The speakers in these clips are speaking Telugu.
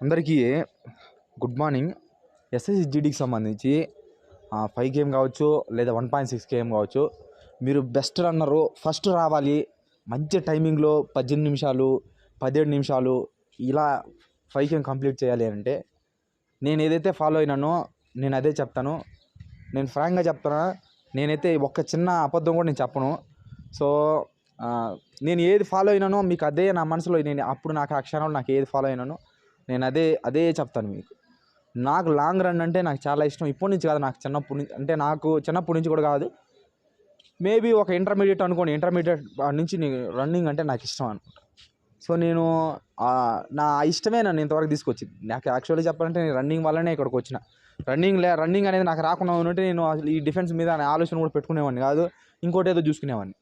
అందరికీ గుడ్ మార్నింగ్. ఎస్ఎస్జిడికి జీడీకి సంబంధించి ఫైవ్ గేమ్ కావచ్చు లేదా వన్ పాయింట్ సిక్స్ గేమ్ కావచ్చు మీరు బెస్ట్ రన్నరు ఫస్ట్ రావాలి మంచి టైమింగ్లో పద్దెనిమిది నిమిషాలు పదిహేడు నిమిషాలు ఇలా ఫైవ్ గేమ్ కంప్లీట్ చేయాలి అంటే నేను ఏదైతే ఫాలో అయినానో నేను అదే చెప్తాను. నేను ఫ్రాంక్గా చెప్తాను నేనైతే ఒక్క చిన్న అబద్ధం కూడా నేను చెప్పను. సో నేను ఏది ఫాలో అయినానో మీకు అదే నా మనసులో నేను అప్పుడు నాకు ఆ క్షణంలో నాకు ఏది ఫాలో అయినానో నేను అదే అదే చెప్తాను మీకు. నాకు లాంగ్ రన్ అంటే నాకు చాలా ఇష్టం. ఇప్పటి నుంచి కాదు నాకు చిన్నప్పటి నుంచి అంటే నాకు చిన్నప్పటి నుంచి కూడా కాదు. మేబీ ఒక ఇంటర్మీడియట్ అనుకోండి. ఇంటర్మీడియట్ నుంచి రన్నింగ్ అంటే నాకు ఇష్టం అనుకుంటా సో నేను నా ఇష్టమే నన్ను ఇంతవరకు తీసుకొచ్చింది. నాకు యాక్చువల్లీ చెప్పాలంటే నేను రన్నింగ్ వల్లనే ఇక్కడికి వచ్చిన. రన్నింగ్ లే రన్నింగ్ అనేది నాకు రాకుండా ఉంటే నేను అసలు ఈ డిఫెన్స్ మీద ఆలోచన కూడా పెట్టుకునేవాడిని కాదు. ఇంకోటి ఏదో చూసుకునేవాడిని.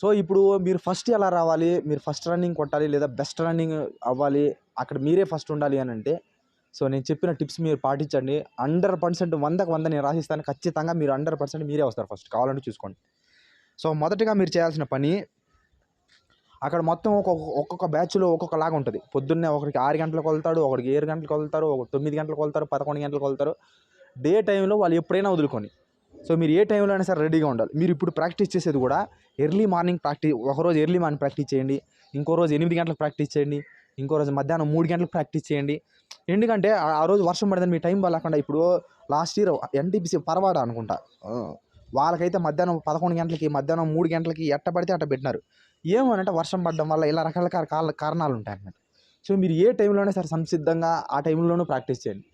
సో ఇప్పుడు మీరు ఫస్ట్ ఎలా రావాలి? మీరు ఫస్ట్ రన్నింగ్ కొట్టాలి లేదా బెస్ట్ రన్నింగ్ అవ్వాలి? అక్కడ మీరే ఫస్ట్ ఉండాలి అని అంటే సో నేను చెప్పిన టిప్స్ మీరు పాటించండి. హండ్రెడ్ పర్సెంట్ వందకు వంద నేను రాసిస్తాను. ఖచ్చితంగా మీరు హండ్రెడ్ పర్సెంట్ మీరే వస్తారు ఫస్ట్ కావాలంటే చూసుకోండి. సో మొదటగా మీరు చేయాల్సిన పని అక్కడ మొత్తం ఒక్కొక్క ఒక్కొక్క బ్యాచ్లో ఒక్కొక్కలాగా ఉంటుంది. పొద్దున్నే ఒకరికి ఆరు గంటలకు వెళ్తాడు ఒకరికి ఏడు గంటలకు వెళ్తారు ఒక తొమ్మిది గంటలకు వెళ్తారు పదకొండు గంటలకు వెళ్తారు డే టైంలో వాళ్ళు ఎప్పుడైనా వదులుకొని సో మీరు ఏ టైంలో అయినా సరే రెడీగా ఉండాలి. మీరు ఇప్పుడు ప్రాక్టీస్ చేసేది కూడా ఎర్లీ మార్నింగ్ ప్రాక్టీస్ ఒకరోజు ఎర్లీ మార్నింగ్ ప్రాక్టీస్ చేయండి ఇంకో రోజు ఎనిమిది గంటలకు ప్రాక్టీస్ చేయండి ఇంకో రోజు మధ్యాహ్నం మూడు గంటలకు ప్రాక్టీస్ చేయండి. ఎందుకంటే ఆ- రోజు వర్షం పడిందని మీ టైం లేకుండా ఇప్పుడు లాస్ట్ ఇయర్ ఎన్టీపీసీ పర్వాడ అనుకుంటా. వాళ్ళకైతే మధ్యాహ్నం పదకొండు గంటలకి మధ్యాహ్నం మూడు గంటలకి ఎట్ట పడితే అట్ట పెట్టినారు. ఏమనంటే వర్షం పడడం వల్ల ఇలా రకరకాల కారణాలు ఉంటాయి అన్నమాట సో మీరు ఏ టైంలోనే సరే సంసిద్ధంగా ఆ టైంలోనూ ప్రాక్టీస్ చేయండి.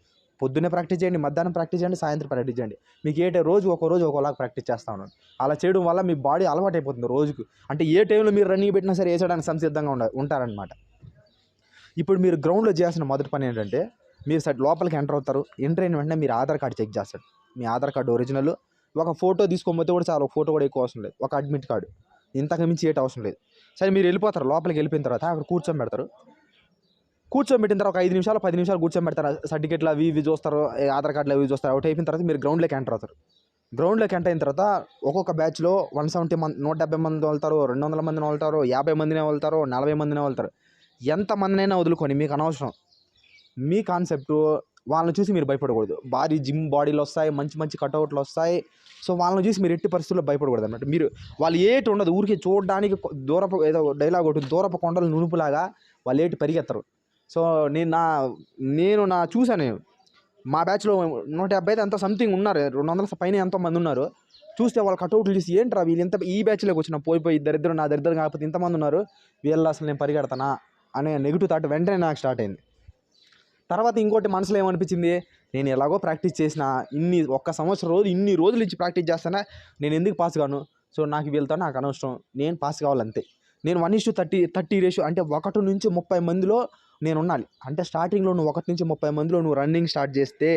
పొద్దున్నే ప్రాక్టీస్ చేయండి మధ్యాహ్నం ప్రాక్టీస్ చేయండి సాయంత్రం ప్రాక్టీస్ చేయండి. మీకు ఏ టైం రోజు ఒక రోజు ఒకలాగా ప్రాక్టీస్ చేస్తా ఉన్నాను. అలా చేయడం వల్ల మీ బాడీ అలవాటు అయిపోతుంది రోజుకు. అంటే ఏ టైంలో మీరు రన్నింగ్ పెట్టినా సరే వేసడానికి సంసిద్ధంగా ఉండ ఉంటారనమాట ఇప్పుడు మీరు గ్రౌండ్లో చేయాల్సిన మొదటి పని ఏంటంటే మీరు సైడ్ లోపలికి ఎంటర్ అవుతారు. ఎంటర్ అయిన వెంటనే మీరు ఆధార్ కార్డు చెక్ చేస్తాడు మీ ఆధార్ కార్డు ఒరిజినల్. ఒక ఫోటో తీసుకోకపోతే కూడా చాలా ఒక ఫోటో కూడా ఎక్కువ అవసరం లేదు. ఒక అడ్మిట్ కార్డు. ఇంతకు మించి ఏటి అవసరం లేదు. సరే మీరు వెళ్ళిపోతారు. లోపలికి వెళ్ళిపోయిన తర్వాత అక్కడ కూర్చొని పెడతారు. కూర్చోబెట్టిన తర్వాత ఒక ఐదు నిమిషాలు పది నిమిషాలు కూర్చోబెడతారు. పెడతారు సర్టిఫికెట్లు అవి ఇవి చూస్తారు ఆధార్ కార్డులు అవి చూస్తారు. అవుట్ అయిపోయిన తర్వాత మీరు గ్రౌండ్లోకి ఎంటర్ అవుతారు. గ్రౌండ్లోకి ఎంటర్ అయిన తర్వాత ఒక్కొక్క బ్యాచ్లో వన్ సెవెంటీ మంది నూట డెబ్బై మంది వెళ్తారు రెండు వందల మందిని వెళ్తారు యాభై మందినే వెళ్తారు నలభై మందినే వెళ్తారు ఎంతమందినైనా వదులుకొని మీకు అనవసరం. మీ కాన్సెప్ట్ వాళ్ళని చూసి మీరు భయపడకూడదు. భారీ జిమ్ బాడీలు వస్తాయి మంచి మంచి కటౌట్లు వస్తాయి. సో వాళ్ళని చూసి మీరు ఎట్టి పరిస్థితుల్లో భయపడకూడదు అన్నట్టు మీరు వాళ్ళు ఏటి ఉండదు. ఊరికే చూడడానికి దూరపు ఏదో డైలాగ్ ఒకటి దూరపు కొండలు నునుపులాగా వాళ్ళు ఏటి పరిగెత్తరు. సో నేను నా నేను నా చూశాను మా బ్యాచ్లో నూట డెబ్బై అంత సంథింగ్ ఉన్నారు రెండు వందల పైన ఎంతో మంది ఉన్నారు. చూస్తే వాళ్ళ కట్అవుట్లు చూసి ఏంట్రా వీళ్ళు ఇంత ఈ బ్యాచ్లోకి వచ్చిన పోయి పోయి దరిద్రం నా దరిద్రం కాకపోతే ఇంతమంది ఉన్నారు వీళ్ళు అసలు నేను పరిగెడతానా అనే నెగిటివ్ థాట్ వెంటనే నాకు స్టార్ట్ అయింది. తర్వాత ఇంకోటి మనసులో ఏమనిపించింది నేను ఎలాగో ప్రాక్టీస్ చేసిన ఇన్ని ఒక్క సంవత్సరం రోజు ఇన్ని రోజులు ఇచ్చి ప్రాక్టీస్ చేస్తానా నేను ఎందుకు పాస్ కాను? సో నాకు వీళ్ళతో నాకు అనవసరం నేను పాస్ కావాలంతే. నేను one issue thirty thirty ratio అంటే ఒకటి నుంచి ముప్పై మందిలో నేను ఉండాలి అంటే స్టార్టింగ్లో నువ్వు ఒకటి నుంచి ముప్పై మందిలో నువ్వు రన్నింగ్ స్టార్ట్ చేస్తే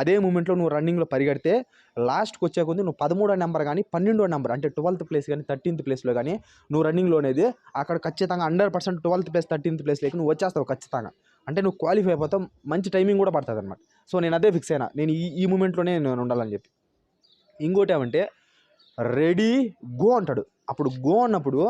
అదే మూమెంట్లో నువ్వు రన్నింగ్లో పరిగెడితే లాస్ట్కి వచ్చే కొద్ది నువ్వు పదమూడో నెంబర్ కానీ పన్నెండో నెంబర్ అంటే ట్వెల్త్ ప్లేస్ కానీ థర్టీన్త్ ప్లేస్లో కానీ నువ్వు రన్నింగ్లో అనేది అక్కడ ఖచ్చితంగా hundred percent twelfth place thirteenth ప్లేస్లోకి నువ్వు వచ్చేస్తావు ఖచ్చితంగా. అంటే నువ్వు క్వాలిఫై అయిపోతావు మంచి టైమింగ్ కూడా పడుతుంది అనమాట సో నేను అదే ఫిక్స్ అయినా. నేను ఈ ఈ మూమెంట్లోనే నేను ఉండాలని చెప్పి. ఇంకోటి ఏమంటే రెడీ గో అంటాడు. అప్పుడు గో అన్నప్పుడు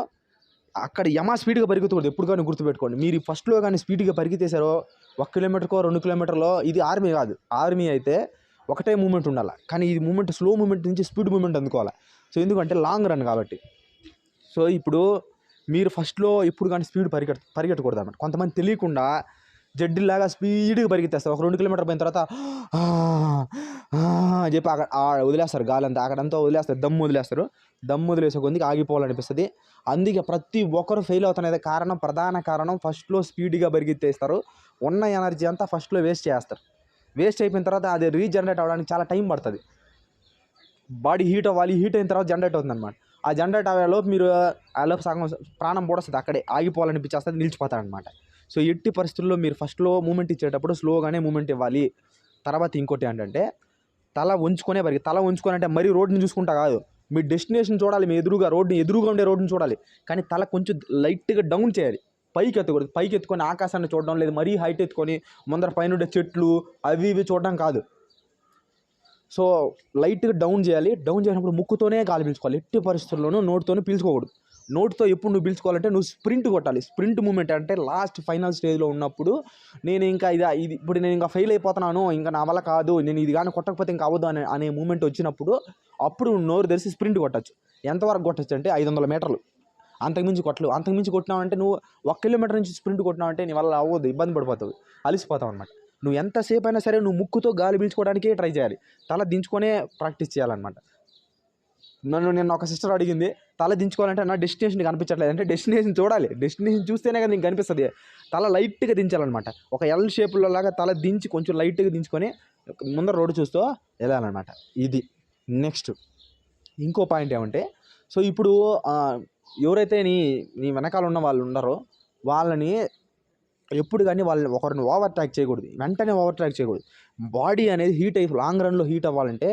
అక్కడ యమా స్పీడ్గా పరిగెత్తకూడదు. ఎప్పుడు కానీ గుర్తుపెట్టుకోండి. మీరు ఫస్ట్లో కానీ స్పీడ్గా పరిగెత్తేసారో ఒక కిలోమీటర్కో రెండు కిలోమీటర్లో ఇది ఆర్మీ కాదు. ఆర్మీ అయితే ఒకటే మూమెంట్ ఉండాలి. కానీ ఇది మూమెంట్ స్లో మూమెంట్ నుంచి స్పీడ్ మూమెంట్ అందుకోవాలి. సో ఎందుకంటే లాంగ్ రన్ కాబట్టి. సో ఇప్పుడు మీరు ఫస్ట్లో ఎప్పుడు కానీ స్పీడ్ పరిగెట్ పరిగెట్టకూడదు అనమాట కొంతమంది తెలియకుండా జడ్డిలాగా స్పీడ్గా పరిగెత్తేస్తారు. ఒక రెండు కిలోమీటర్ పోయిన తర్వాత అని చెప్పి అక్కడ వదిలేస్తారు. గాలి అంతా అక్కడంతా వదిలేస్తారు. దమ్ము వదిలేస్తారు. దమ్ము వదిలేసే కొద్దికి ఆగిపోవాలనిపిస్తుంది. అందుకే ప్రతి ఒక్కరు ఫెయిల్ అవుతున్నది కారణం ప్రధాన కారణం ఫస్ట్లో స్పీడ్గా పరిగెత్తేస్తారు. ఉన్న ఎనర్జీ అంతా ఫస్ట్లో వేస్ట్ చేస్తారు. వేస్ట్ అయిపోయిన తర్వాత అది రీజనరేట్ అవ్వడానికి చాలా టైం పడుతుంది. బాడీ హీట్ అవ్వాలి హీట్ అయిన తర్వాత జనరేట్ అవుతుంది అనమాట ఆ జనరేట్ అయ్యేలోపు మీరు ఆ సగం ప్రాణం పోడొస్తుంది. అక్కడే ఆగిపోవాలనిపించేస్తుంది నిలిచిపోతారనమాట సో ఎట్టి పరిస్థితుల్లో మీరు ఫస్ట్లో మూమెంట్ ఇచ్చేటప్పుడు స్లోగానే మూమెంట్ ఇవ్వాలి. తర్వాత ఇంకోటి ఏంటంటే తల ఉంచుకునే పరిగి తల ఉంచుకొని అంటే మరీ రోడ్ని చూసుకుంటా కాదు. మీ డెస్టినేషన్ చూడాలి మీ ఎదురుగా రోడ్ని ఎదురుగా ఉండే రోడ్ని చూడాలి. కానీ తల కొంచెం లైట్గా డౌన్ చేయాలి. పైకి ఎత్తకూడదు. పైకి ఎత్తుకొని ఆకాశాన్ని చూడడం లేదు. మరీ హైట్ ఎత్తుకొని ముందర పైన ఉండే చెట్లు అవి ఇవి చూడడం కాదు. సో లైట్గా డౌన్ చేయాలి. డౌన్ చేసినప్పుడు ముక్కుతోనే గాలి పీల్చుకోవాలి. ఎట్టి పరిస్థితుల్లోనూ నోటితోనే పీల్చుకోకూడదు. నోట్తో ఎప్పుడు నువ్వు పీల్చుకోవాలంటే నువ్వు స్ప్రింట్ కొట్టాలి. స్ప్రింట్ మూమెంట్ అంటే లాస్ట్ ఫైనల్ స్టేజ్లో ఉన్నప్పుడు నేను ఇంకా ఇది ఇది ఇప్పుడు నేను ఇంకా ఫెయిల్ అయిపోతున్నాను. ఇంకా నా వల్ల కాదు. నేను ఇది కానీ కొట్టకపోతే ఇంకా అవ్వదు అనే అనే మూమెంట్ వచ్చినప్పుడు అప్పుడు నోరు తెరిచి స్ప్రింట్ కొట్టచ్చు. ఎంతవరకు కొట్టచ్చు అంటే ఐదు వందల మీటర్లు అంతకుమించి కొట్టలు అంతకుమించి కొట్టినావంటే నువ్వు ఒక కిలోమీటర్ నుంచి స్ప్రింట్ కొట్టినావంటే నీ వల్ల అవ్వదు. ఇబ్బంది పడిపోతుంది అలసిపోతావు అనమాట నువ్వు ఎంతసేపు అయినా సరే నువ్వు ముక్కుతో గాలి పీల్చుకోవడానికే ట్రై చేయాలి. తల దించుకొనే ప్రాక్టీస్ చేయాలన్నమాట. నన్ను నేను ఒక సిస్టర్ అడిగింది తల దించుకోవాలంటే నా డెస్టినేషన్ కనిపించట్లేదు అంటే డెస్టినేషన్ చూడాలి. డెస్టినేషన్ చూస్తేనే కదా నీకు కనిపిస్తుంది. తల లైట్గా దించాలన్నమాట. ఒక ఎల్ షేప్లో లాగా తల దించి కొంచెం లైట్గా దించుకొని ముందర రోడ్డు చూస్తూ వెళ్ళాలన్నమాట. ఇది. నెక్స్ట్. ఇంకో పాయింట్ ఏమంటే సో ఇప్పుడు ఎవరైతే నీ నీ వెనకాల ఉన్న వాళ్ళు ఉన్నారో వాళ్ళని ఎప్పుడు కానీ వాళ్ళని ఒకరిని ఓవర్ ట్రాక్ చేయకూడదు. వెంటనే ఓవర్ ట్రాక్ చేయకూడదు. బాడీ అనేది హీట్ అయ్యి లాంగ్ రన్లో హీట్ అవ్వాలంటే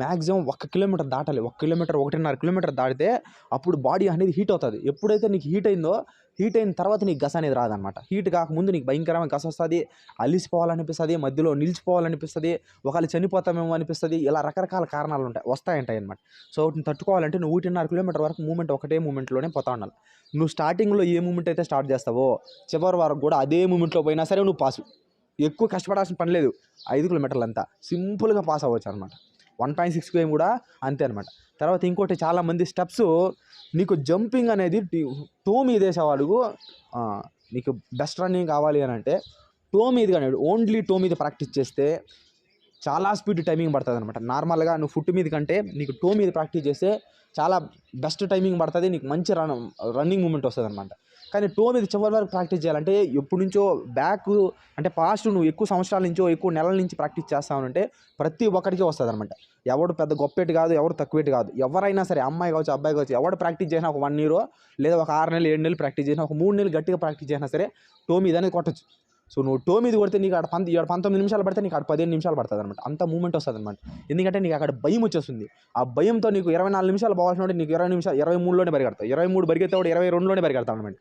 మ్యాక్సిమం ఒక కిలోమీటర్ దాటాలి. ఒక కిలోమీటర్ ఒకటిన్నర కిలోమీటర్ దాటితే అప్పుడు బాడీ అనేది హీట్ అవుతుంది. ఎప్పుడైతే నీకు హీట్ అయిందో హీట్ అయిన తర్వాత నీకు గస అనేది రాదనమాట హీట్ కాకముందు నీకు భయంకరమైన గస వస్తుంది అలిసిపోవాలనిపిస్తుంది మధ్యలో నిలిచిపోవాలనిపిస్తుంది ఒకవేళ చనిపోతామేమో అనిపిస్తుంది ఇలా రకరకాల కారణాలు ఉంటాయి. వస్తాయంటాయి అనమాట సో వాటిని తట్టుకోవాలంటే నువ్వు ఒకటిన్నర కిలోమీటర్ వరకు మూమెంట్ ఒకటే మూమెంట్లోనే పోతా ఉండాలి. నువ్వు స్టార్టింగ్లో ఏ మూమెంట్ అయితే స్టార్ట్ చేస్తావో చివరి వరకు కూడా అదే మూమెంట్లో పోయినా సరే నువ్వు పాస్ ఎక్కువ కష్టపడాల్సిన పని లేదు. ఐదు కిలోమీటర్లు అంతా సింపుల్గా పాస్ అవ్వచ్చు అనమాట వన్ పాయింట్ సిక్స్ కేఎం కూడా అంతే అనమాట తర్వాత ఇంకోటి చాలామంది స్టెప్స్ నీకు జంపింగ్ అనేది టూ టో మీద వేసేవాడు నీకు బెస్ట్ రన్నింగ్ కావాలి అని అంటే టో మీద కానీ ఓన్లీ టో మీద ప్రాక్టీస్ చేస్తే చాలా స్పీడ్ టైమింగ్ పడుతుంది అనమాట నార్మల్గా నువ్వు ఫుట్ మీద కంటే నీకు టో మీద ప్రాక్టీస్ చేస్తే చాలా బెస్ట్ టైమింగ్ పడుతుంది నీకు మంచి రన్ రన్నింగ్ మూమెంట్ వస్తుంది అనమాట కానీ టో మీద చివరి వరకు ప్రాక్టీస్ చేయాలంటే ఎప్పటి నుంచో బ్యాక్ అంటే పాస్ట్ నువ్వు ఎక్కువ సంవత్సరాల నుంచో ఎక్కువ నెలల నుంచి ప్రాక్టీస్ చేస్తావునంటే ప్రతి ఒక్కరికి వస్తుంది అనమాట ఎవడు పెద్ద గొప్పేటి కాదు ఎవరు తక్కువేటి కాదు. ఎవరైనా సరే అమ్మాయి కావచ్చు అబ్బాయి కావచ్చు ఎవడు ప్రాక్టీస్ చేసినా ఒక వన్ ఇయర్ లేదా ఒక ఆరు నెలలు ఏడు నెలలు ప్రాక్టీస్ చేసినా ఒక మూడు నెలలు గట్టిగా ప్రాక్టీస్ చేసినా సరే టో మీద అనేది కొట్టచ్చు. సో నువ్వు టో మీద కొడితే నీకు అక్కడ పంత ఇక్కడ పంతొమ్మిది నిమిషాలు పడితే నీకు అక్కడ పదిహేను నిమిషాలు పడుతుంది అనమాట అంత మూమెంట్ వస్తుంది అనమాట ఎందుకంటే నీకు అక్కడ భయం వచ్చేస్తుంది. ఆ భయంతో నీకు ఇరవై నాలుగు నిమిషాలు పోవాల్సిన నీకు ఇరవై నిమిషాలు ఇరవై మూడులోనే పరిగెడతావు ఇరవై మూడు పరిగెత్తాడు ఇరవై రెండులోనే పరిగెడతావు అనమాట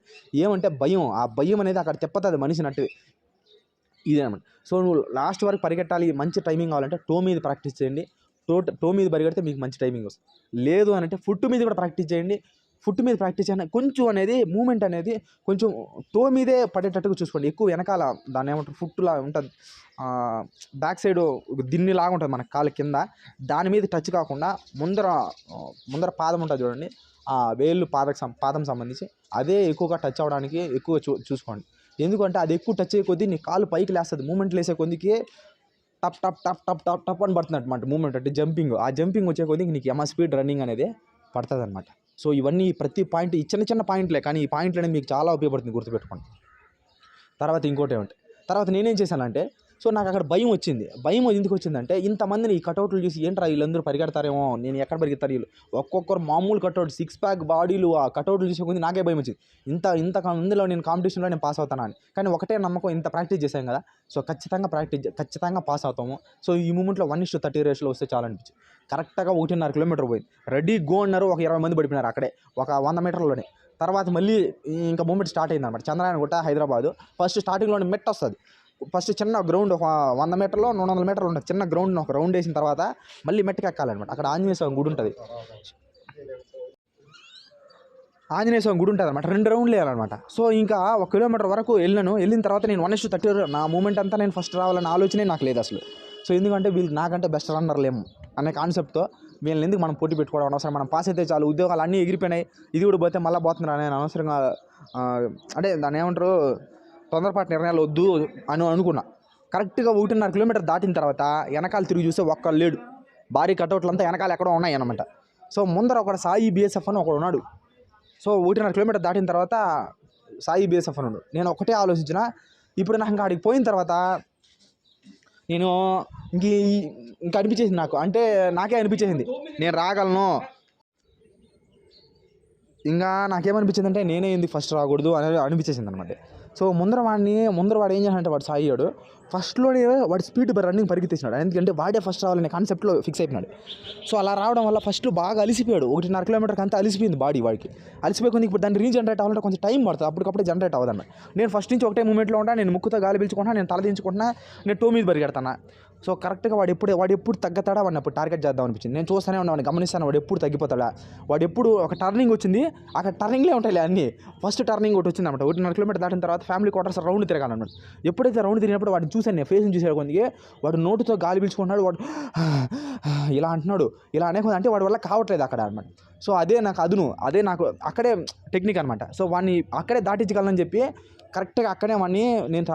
ఏమంటే భయం ఆ భయం అనేది అక్కడ తిప్పతుంది మనిషి నట్టు ఇదే అనమాట సో నువ్వు లాస్ట్ వరకు పరిగెట్టాలి మంచి టైమింగ్ కావాలంటే టో మీద ప్రాక్టీస్ చేయండి. టో టో మీద పరిగెడితే మీకు మంచి టైమింగ్ వస్తుంది. లేదు అని అంటే ఫుట్ మీద కూడా ప్రాక్టీస్ చేయండి. ఫుట్ మీద ప్రాక్టీస్ అయినా కొంచెం అనేది మూమెంట్ అనేది కొంచెం తో మీదే పడేటట్టుగా చూసుకోండి. ఎక్కువ వెనకాల దాన్ని ఏమంటారు? ఫుట్లా ఉంటుంది. బ్యాక్ సైడ్ దిన్నిలాగా ఉంటుంది మన కాలు కింద. దాని మీద టచ్ కాకుండా ముందర ముందర పాదం ఉంటుంది చూడండి. ఆ వేళ్ళు పాదకు సం పాదం సంబంధించి అదే ఎక్కువగా టచ్ అవ్వడానికి ఎక్కువ చూ చూసుకోండి. ఎందుకంటే అది ఎక్కువ టచ్ అయ్యే కొద్దీ నీ కాలు పైకి లేస్తుంది. మూమెంట్ లేసే కొద్దికి టప్ టప్ టప్ టప్ టప్ టప్ అని పడుతుంది అనమాట మూమెంట్. అంటే జంపింగ్. ఆ జంపింగ్ వచ్చే కొద్దీ నీకు ఎమ స్పీడ్ రన్నింగ్ అనేది పడుతుంది అనమాట సో ఇవన్నీ ప్రతి పాయింట్ ఈ చిన్న చిన్న పాయింట్లే కానీ ఈ పాయింట్లు అనేది మీకు చాలా ఉపయోగపడుతుంది గుర్తుపెట్టుకోండి. తర్వాత ఇంకోటి ఏమంటే తర్వాత నేనేం చేశానంటే సో నాకు అక్కడ భయం వచ్చింది. భయం ఎందుకు వచ్చిందంటే ఇంతమందిని ఈ కటౌట్లు చూసి ఏంట్రా వీళ్ళందరూ పరిగెడతారేమో నేను ఎక్కడ పరిగెత్తారు వీళ్ళు? ఒక్కొక్కరు మామూలు కటౌట్ సిక్స్ ప్యాక్ బాడీలు ఆ కటౌట్లు చూసే కొద్ది నాకే భయం వచ్చింది. ఇంత ఇంత మందిలో నేను కాంపిటీషన్లో నేను పాస్ అవుతానా అని. కానీ ఒకటే నమ్మకం ఇంత ప్రాక్టీస్ చేశాం కదా సో ఖచ్చితంగా ప్రాక్టీస్ ఖచ్చితంగా పాస్ అవుతాము. సో ఈ మూమెంట్లో వన్ ఇస్ థర్టీ రేస్లో వస్తే చాలా అనిపించింది. కరెక్ట్గా ఒకటిన్నర కిలోమీటర్ పోయింది. రెడీ గో అన్నారు. ఒక ఇరవై మంది పడిపోయినారు అక్కడే. ఒక వంద మీటర్లోనే. తర్వాత మళ్ళీ ఇంకా మూమెంట్ స్టార్ట్ అయింది అనమాట చంద్రయాన్ గుట్ట హైదరాబాద్. ఫస్ట్ స్టార్టింగ్లోనే మెట్ వస్తుంది. ఫస్ట్ చిన్న గ్రౌండ్ ఒక వంద మీటర్లో రెండు వందల మీటర్లు ఉంటుంది చిన్న గ్రౌండ్ ఒక రౌండ్ వేసిన తర్వాత మళ్ళీ మెట్టుకు ఎక్కాలన్నమాట. అక్కడ ఆంజనేయ స్వామి గుడి ఉంటుంది. ఆంజనేయ స్వామి గుడి ఉంటుంది అనమాట రెండు రౌండ్లు వేయాలన్నమాట. సో ఇంకా ఒక కిలోమీటర్ వరకు వెళ్ళాను. వెళ్ళిన తర్వాత నేను వన్ ఇస్ థర్టీ నా మూమెంట్ అంతా నేను ఫస్ట్ రావాలన్న ఆలోచనే నాకు లేదు అసలు. సో ఎందుకంటే వీళ్ళు నాకంటే బెస్ట్ రన్నర్ లేము అనే కాన్సెప్ట్తో వీళ్ళని ఎందుకు మనం పోటీ పెట్టుకోవడం అనవసరం? మనం పాస్ అయితే చాలు ఉద్యోగాలు అన్నీ ఎగిరిపోయినాయి ఇది కూడా పోతే మళ్ళీ పోతున్నారు? అనే అనవసరంగా అంటే దాన్ని ఏమంటారు? తొందరపాటు నిర్ణయాలు వద్దు అని అనుకున్నా. కరెక్ట్గా ఒకటిన్నర కిలోమీటర్ దాటిన తర్వాత వెనకాల తిరిగి చూస్తే ఒక్కరు లేడు. భారీ కటౌట్లంతా వెనకాల ఎక్కడో ఉన్నాయి అనమాట సో ముందర ఒకడు సాయి బిఎస్ఎఫ్ అని ఒకడు ఉన్నాడు. సో ఒకటిన్నర కిలోమీటర్ దాటిన తర్వాత సాయి బిఎస్ఎఫ్ అని ఉన్నాడు. నేను ఒకటే ఆలోచించిన ఇప్పుడు నాకు ఇంకా ఆడికి పోయిన తర్వాత నేను ఇంక ఇంక అనిపించేసింది నాకు. అంటే నాకే అనిపించేసింది. నేను రాగలను. ఇంకా నాకేమనిపించింది అంటే నేనే ఎందుకు ఫస్ట్ రాకూడదు అనేది అనిపించేసింది అనమాట సో ముందర వాడిని ముందర వాడు ఏం చేశాడంటే వాడు సాయి వాడు ఫస్ట్లోనే వాడి స్పీడ్ రన్నింగ్ పరిగెత్తేసినాడు. ఎందుకంటే వాడే ఫస్ట్ రావాలనే కాన్సెప్ట్లో ఫిక్స్ అయిపోయినాడు. సో అలా రావడం వల్ల ఫస్ట్ బాగా అలిసిపోయాడు. ఒకటిన్నర కిలోమీటర్కి అంతా అలిసిపోయింది బాడీ వాడికి. అలిసిపోయి ఇప్పుడు దాన్ని రీజనరేట్ అవ్వాలంటే కొంచెం టైం పడుతుంది. అప్పటికప్పుడే జనరేట్ అవ్వదన్న నేను ఫస్ట్ నుంచి ఒకటే మూమెంట్లో ఉంటా నేను ముక్కుతో గాలి పీల్చుకుంటున్నా నేను తల దించుకుంటున్నా నేను టో మీద పరిగెడతాను సో కరెక్ట్గా వాడు ఎప్పుడు వాడు ఎప్పుడు తగ్గతాడా? వాడిని అప్పుడు టార్గెట్ చేద్దాం అనిపించింది. నేను చూస్తూనే ఉన్నాను గమనిస్తాను వాడు ఎప్పుడు తగ్గిపోతాడా? వాడు ఎప్పుడు ఒక టర్నింగ్ వచ్చింది అక్కడ టర్నింగ్లే ఉంటాయి అన్నీ. ఫస్ట్ టర్నింగ్ ఒకటి వచ్చింది అనమాట ఒకటిన్నర కిలోమీటర్ దాటిన తర్వాత ఫ్యామిలీ క్వార్టర్స్ రౌండ్ తిరగాలన్నమాట. ఎప్పుడైతే రౌండ్ తిరిగినప్పుడు వాడిని చూశాను నేను ఫేస్ని చూసాడు కొందికి వాడు నోటుతో గాలి పీల్చుకుంటున్నాడు వాడు ఇలా అంటున్నాడు ఇలా అనే అంటే వాడి వల్ల కావట్లేదు అక్కడ అనమాట సో అదే నాకు అదును. అదే నాకు అక్కడే టెక్నిక్ అనమాట సో వాడిని అక్కడే దాటించగలనని చెప్పి కరెక్ట్గా అక్కడే వాడిని నేను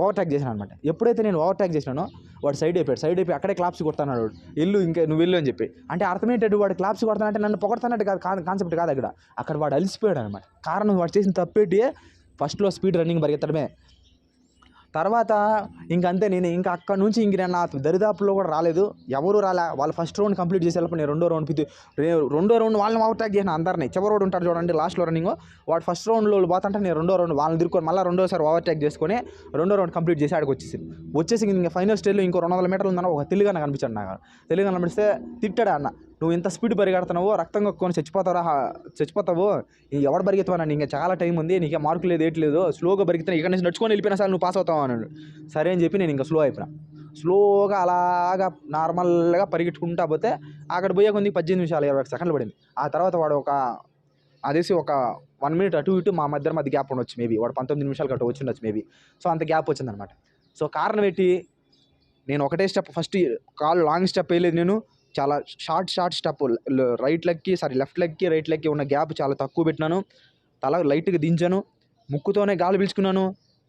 ఓవర్టేక్ చేశాను అనమాట ఎప్పుడైతే నేను ఓవర్టేక్ చేసినానో వాడు సైడ్ అయిపోయాడు. సైడ్ అయిపోయి అక్కడే క్లాప్స్ కొడతాడు వాడు. ఇల్లు ఇంకా నువ్వు వెళ్ళు అని చెప్పి. అంటే అర్థమేంటాడు వాడు క్లాప్స్ కొడతానంటే నన్ను పొగడతానంటే కాదు కాదు కాన్సెప్ట్ కాదు అక్కడ. అక్కడ వాడు అలిసిపోయాడు అనమాట కారణం వాడు చేసిన తప్పేటి? ఫస్ట్లో స్పీడ్ రన్నింగ్ పరిగెత్తడమే. తర్వాత ఇంకంతే నేను ఇంకా అక్కడ నుంచి ఇంక నేను నా దరిదాపులో కూడా రాలేదు. ఎవరు రాలే. వాళ్ళు ఫస్ట్ రౌండ్ కంప్లీట్ చేసేటప్పుడు నేను రెండో రౌండ్ పితి రెండో రౌండ్ వాళ్ళని ఓవర్టేక్ చేసిన అందరినీ. చివరి రోడ్డు ఉంటారు చూడండి లాస్ట్లో రన్నింగ్ వాడు ఫస్ట్ రౌండ్లో పోతుంటే నేను రెండో రౌండ్ వాళ్ళని తిరుక్కొని మళ్ళీ రెండోసారి ఓవర్టేక్ చేసుకొని రెండో రౌండ్ కంప్లీట్ చేసి ఆడికి వచ్చేసి వచ్చేసి ఇంకా ఫైనల్ స్టేజ్లో ఇంకో రెండు వందల మీటర్లు ఉందన్న ఒక తెలుగు అన్న కనిపించాడు నాకు. తెలుగు కనిపిస్తే తిట్టాడు అన్న. నువ్వు ఎంత స్పీడ్ పరిగెడుతున్నావో రక్తం కక్కుని చచ్చిపోతారా చచ్చిపోతావు ఎవడు పరిగెత్తావు ఇంకా చాలా టైం ఉంది నీకే మార్కు లేదు ఏట్లేదు స్లోగా పరిగెత్తినా ఇక్కడ నుంచి నడుచుకొని వెళ్ళిపోయినా సార్ నువ్వు పాస్ అవుతావు అన్నాడు. సరే అని చెప్పి నేను ఇంకా స్లో అయిపోయినా. స్లోగా అలాగా నార్మల్గా పరిగెట్టుకుంటా పోతే అక్కడ పోయే కొంది పద్దెనిమిది నిమిషాలు ఇరవై ఒక సెకండ్లు పడింది. ఆ తర్వాత వాడు ఒక అదేసి ఒక వన్ మినిట్ అటు ఇటు మా మధ్య మధ్య గ్యాప్ ఉండొచ్చు మేబీ వాడు పంతొమ్మిది నిమిషాలు అటు వచ్చి ఉండొచ్చు మేబీ సో అంత గ్యాప్ వచ్చిందనమాట సో కారణం ఏంటి? నేను ఒకటే step first call long step వేయలేదు నేను. చాలా షార్ట్ షార్ట్ స్టెప్ రైట్ లెగ్కి సారీ లెఫ్ట్ లెగ్కి రైట్ లెగ్కి ఉన్న గ్యాప్ చాలా తక్కువ పెట్టినాను. తల లైట్గా దించాను. ముక్కుతోనే గాలి పీల్చుకున్నాను.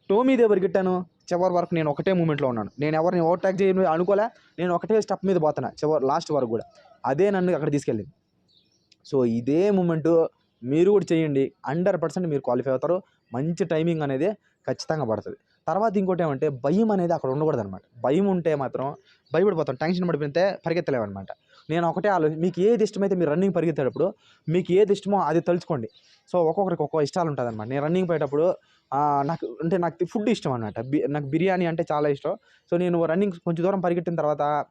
టో మీదే పరిగెట్టాను చివరి వరకు నేను ఒకటే మూమెంట్లో ఉన్నాను. నేను ఎవరిని ఓవర్టాక్ చేయను అనుకోలే. నేను ఒకటే స్టెప్ మీద పోతున్నా చివరి లాస్ట్ వరకు కూడా. అదే నన్ను అక్కడ తీసుకెళ్ళింది. సో ఇదే మూమెంట్ మీరు కూడా చేయండి. హండ్రెడ్ పర్సెంట్ మీరు క్వాలిఫై అవుతారు. మంచి టైమింగ్ అనేది ఖచ్చితంగా పడుతుంది. తర్వాత ఇంకోటి ఏమంటే భయం అనేది అక్కడ ఉండకూడదు అనమాట భయం ఉంటే మాత్రం భయపడిపోతాం టెన్షన్ పడిపోతే పరిగెత్తలేమన్నమాట నేను ఒకటే ఆలోచన మీకు ఏది ఇష్టమైతే మీరు రన్నింగ్ పరిగెత్తేటప్పుడు మీకు ఏది ఇష్టమో అది తలుచుకోండి. సో ఒక్కొక్కరికి ఒక్కో ఇష్టాలు ఉంటుంది అనమాట నేను రన్నింగ్ పోయేటప్పుడు నాకు అంటే నాకు ఫుడ్ ఇష్టం అనమాట బి- నాకు బిర్యానీ అంటే చాలా ఇష్టం. సో నేను రన్నింగ్ కొంచెం దూరం పరిగెట్టిన తర్వాత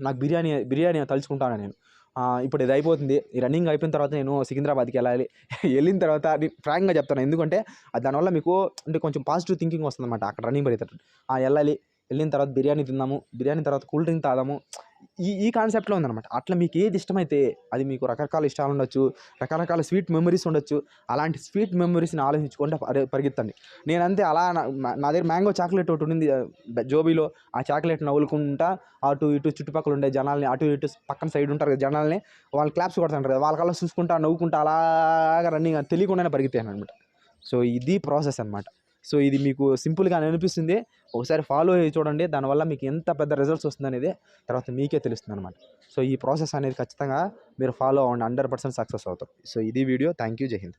నాకు బిర్యానీ బిర్యానీ తలుచుకుంటాను నేను. ఇప్పుడు ఇది అయిపోతుంది. ఈ రన్నింగ్ అయిపోయిన తర్వాత నేను సికింద్రాబాద్కి వెళ్ళాలి. వెళ్ళిన తర్వాత ఫ్రాంక్గా చెప్తాను ఎందుకంటే అది దానివల్ల మీకు అంటే కొంచెం పాజిటివ్ థింకింగ్ వస్తుంది అనమాట అక్కడ రన్నింగ్ పడితే వెళ్ళాలి. వెళ్ళిన తర్వాత బిర్యానీ తిందాము. బిర్యానీ తర్వాత కూల్ డ్రింక్ తాగాము ఈ ఈ కాన్సెప్ట్లో ఉందన్నమాట. అట్లా మీకు ఏది ఇష్టమైతే అది మీకు రకరకాల ఇష్టాలు ఉండొచ్చు రకరకాల స్వీట్ మెమరీస్ ఉండొచ్చు అలాంటి స్వీట్ మెమరీస్ని ఆలోచించుకుంటే పరి- పరిగెత్తండి. నేనంతే అలా నా దగ్గర మ్యాంగో చాక్లెట్ ఒకటి ఉంది జోబీలో. ఆ చాక్లెట్ నవ్వులుకుంటా అటు ఇటు చుట్టుపక్కల ఉండే జనాల్ని అటు ఇటు పక్కన సైడ్ ఉంటారు కదా జనాల్ని వాళ్ళు క్లాప్స్ కొడుతుంటారు కదా వాళ్ళకల్లా చూసుకుంటా నవ్వుకుంటా అలాగా రన్నింగ్ తెలియకుండానే పరిగెత్తాను అనమాట సో ఇది ప్రాసెస్ అనమాట సో ఇది మీకు సింపుల్గా అనిపిస్తుంది. ఒకసారి ఫాలో అయ్యి చూడండి. దానివల్ల మీకు ఎంత పెద్ద రిజల్ట్స్ వస్తుంది అనేది తర్వాత మీకే తెలుస్తుంది అనమాట సో ఈ ప్రాసెస్ అనేది ఖచ్చితంగా మీరు ఫాలో అవ్వండి. హండ్రెడ్ పర్సెంట్ సక్సెస్ అవుతారు సో ఇది వీడియో. థ్యాంక్ యూ జై హింద్.